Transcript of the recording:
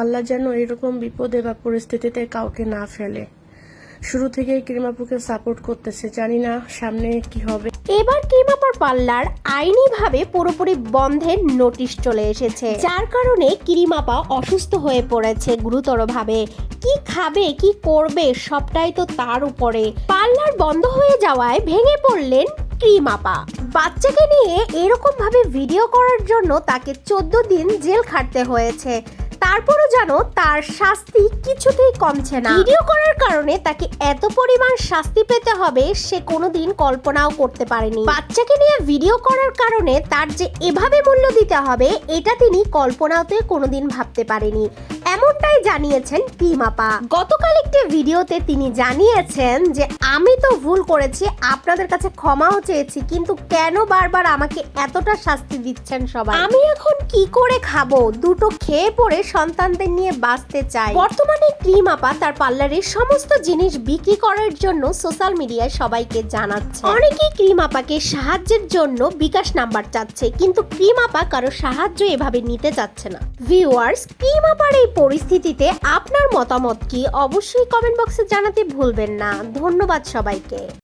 আল্লাহ যেন এরকম বিপদে বা পরিস্থিতিতে কাউকে না ফেলে। শুরু থেকেই ক্রিমাপুকে সাপোর্ট করতেছে, জানি না সামনে কি হবে। এবার কিমাপার পার্লার আইনিভাবে পুরোপুরি বন্ধের নোটিশ চলে এসেছে। যার কারণে কিরিমাপা অসুস্থ হয়ে পড়েছে গুরুতরভাবে। কি খাবে, কি করবে, সবটাই তো তার উপরে। পার্লার বন্ধ হয়ে যাওয়ায় ভেঙে পড়লেন ক্রিমাপা। বাচ্চাকে নিয়ে এরকম ভাবে ভিডিও করার জন্য তাকে চোদ্দ দিন জেল খাটতে হয়েছে। তারপরও যেন তার শাস্তি কিছুতেই কমছে না। ভিডিও করার কারণে তাকে এত পরিমাণ শাস্তি পেতে হবে, সে কোনোদিন কল্পনাও করতে পারেনি। বাচ্চাকে নিয়ে ভিডিও করার কারণে তার যে এভাবে মূল্য দিতে হবে, এটা তিনি কল্পনাতে কোনোদিন ভাবতে পারেনি। এমনটাই জানিয়েছেন টিমাপা। গতকাল একটি ভিডিওতে তিনি জানিয়েছেন যে, আমি তো ভুল করেছি, আপনাদের কাছে ক্ষমাও চেয়েছি, কিন্তু কেন বারবার আমাকে এতটা শাস্তি দিচ্ছেন সবাই? আমি এখন কি করে খাব? দুটো খেয়ে পড়ে সন্তানদের নিয়ে বাঁচতে চাই। বর্তমানে আপা তার পার্লারের সমস্ত জিনিস বিক্রি করার জন্য সোশ্যাল মিডিয়ায় সবাইকে জানাচ্ছে। অনেকেই ক্রিম আপাকে সাহায্যের জন্য বিকাশ নাম্বার চাচ্ছে, কিন্তু ক্রিম আপা কারও সাহায্য এভাবে নিতে চাচ্ছে না। ভিউয়ার্স ক্রিম আপার এই পরিস্থিতিতে আপনার মতামত কি অবশ্যই কমেন্ট বক্সে জানাতে ভুলবেন না। ধন্যবাদ সবাইকে।